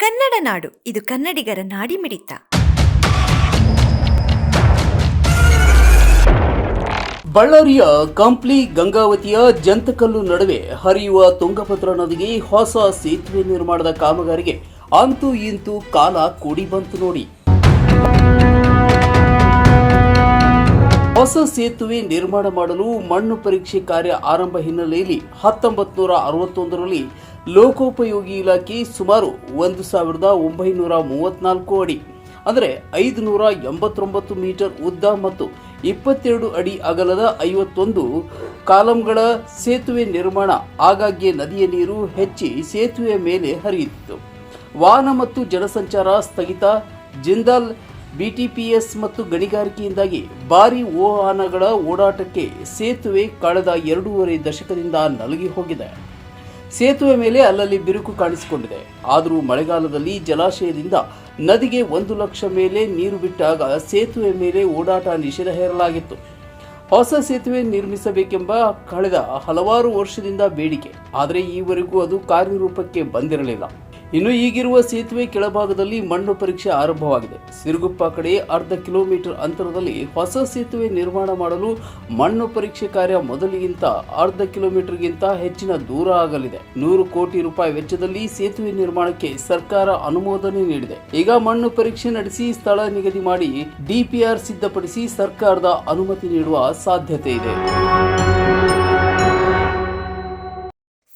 ಕನ್ನಡ ನಾಡು, ಇದು ಕನ್ನಡಿಗರ ನಾಡಿ ಮಿಡಿತ. ಬಳ್ಳಾರಿಯ ಕಂಪ್ಲಿ ಗಂಗಾವತಿಯ ಜಂತಕಲ್ಲು ನಡುವೆ ಹರಿಯುವ ತುಂಗಭದ್ರಾ ನದಿಗೆ ಹೊಸ ಸೇತುವೆ ನಿರ್ಮಾಣದ ಕಾಮಗಾರಿಗೆ ಅಂತೂ ಇಂತೂ ಕಾಲ ಕೂಡಿ ಬಂತು ನೋಡಿ. ಹೊಸ ಸೇತುವೆ ನಿರ್ಮಾಣ ಮಾಡಲು ಮಣ್ಣು ಪರೀಕ್ಷೆ ಕಾರ್ಯ ಆರಂಭ ಹಿನ್ನೆಲೆಯಲ್ಲಿ ಹತ್ತೊಂಬತ್ತು ನೂರ ಅರವತ್ತೊಂದರಲ್ಲಿ ಲೋಕೋಪಯೋಗಿ ಇಲಾಖೆ ಸುಮಾರು ಒಂದು ಸಾವಿರದ ಒಂಬೈನೂರ ಮೂವತ್ನಾಲ್ಕು ಅಡಿ, ಅಂದರೆ ಐದು ನೂರ ಎಂಬತ್ತೊಂಬತ್ತು ಮೀಟರ್ ಉದ್ದ ಮತ್ತು ಇಪ್ಪತ್ತೆರಡು ಅಡಿ ಅಗಲದ ಐವತ್ತೊಂದು ಕಾಲಂಗಳ ಸೇತುವೆ ನಿರ್ಮಾಣ. ಆಗಾಗ್ಗೆ ನದಿಯ ನೀರು ಹೆಚ್ಚಿ ಸೇತುವೆಯ ಮೇಲೆ ಹರಿಯುತ್ತಿತ್ತು. ವಾಹನ ಮತ್ತು ಜನಸಂಚಾರ ಸ್ಥಗಿತ. ಜಿಂದಾಲ್, ಬಿಟಿಪಿಎಸ್ ಮತ್ತು ಗಣಿಗಾರಿಕೆಯಿಂದಾಗಿ ಭಾರಿ ವಾಹನಗಳ ಓಡಾಟಕ್ಕೆ ಸೇತುವೆ ಕಳೆದ ಎರಡೂವರೆ ದಶಕದಿಂದ ನಲುಗಿ ಹೋಗಿದೆ. ಸೇತುವೆ ಮೇಲೆ ಅಲ್ಲಲ್ಲಿ ಬಿರುಕು ಕಾಣಿಸಿಕೊಂಡಿದೆ. ಆದರೂ ಮಳೆಗಾಲದಲ್ಲಿ ಜಲಾಶಯದಿಂದ ನದಿಗೆ ಒಂದು ಲಕ್ಷ ಮೇಲೆ ನೀರು ಬಿಟ್ಟಾಗ ಸೇತುವೆ ಮೇಲೆ ಓಡಾಟ ನಿಷೇಧ ಹೇರಲಾಗಿತ್ತು. ಹೊಸ ಸೇತುವೆ ನಿರ್ಮಿಸಬೇಕೆಂಬ ಕಳೆದ ಹಲವಾರು ವರ್ಷದಿಂದ ಬೇಡಿಕೆ. ಆದರೆ ಈವರೆಗೂ ಅದು ಕಾರ್ಯರೂಪಕ್ಕೆ ಬಂದಿರಲಿಲ್ಲ. ಇನ್ನು ಈಗಿರುವ ಸೇತುವೆ ಕೆಳಭಾಗದಲ್ಲಿ ಮಣ್ಣು ಪರೀಕ್ಷೆ ಆರಂಭವಾಗಿದೆ. ಸಿರುಗುಪ್ಪ ಕಡೆ ಅರ್ಧ ಕಿಲೋಮೀಟರ್ ಅಂತರದಲ್ಲಿ ಹೊಸ ಸೇತುವೆ ನಿರ್ಮಾಣ ಮಾಡಲು ಮಣ್ಣು ಪರೀಕ್ಷೆ ಕಾರ್ಯ ಮೊದಲಿಗಿಂತ ಅರ್ಧ ಕಿಲೋಮೀಟರ್ಗಿಂತ ಹೆಚ್ಚಿನ ದೂರ ಆಗಲಿದೆ. ನೂರು ಕೋಟಿ ರೂಪಾಯಿ ವೆಚ್ಚದಲ್ಲಿ ಸೇತುವೆ ನಿರ್ಮಾಣಕ್ಕೆ ಸರ್ಕಾರ ಅನುಮೋದನೆ ನೀಡಿದೆ. ಈಗ ಮಣ್ಣು ಪರೀಕ್ಷೆ ನಡೆಸಿ ಸ್ಥಳ ನಿಗದಿ ಮಾಡಿ ಡಿಪಿಆರ್ ಸಿದ್ಧಪಡಿಸಿ ಸರ್ಕಾರದ ಅನುಮತಿ ನೀಡುವ ಸಾಧ್ಯತೆ ಇದೆ.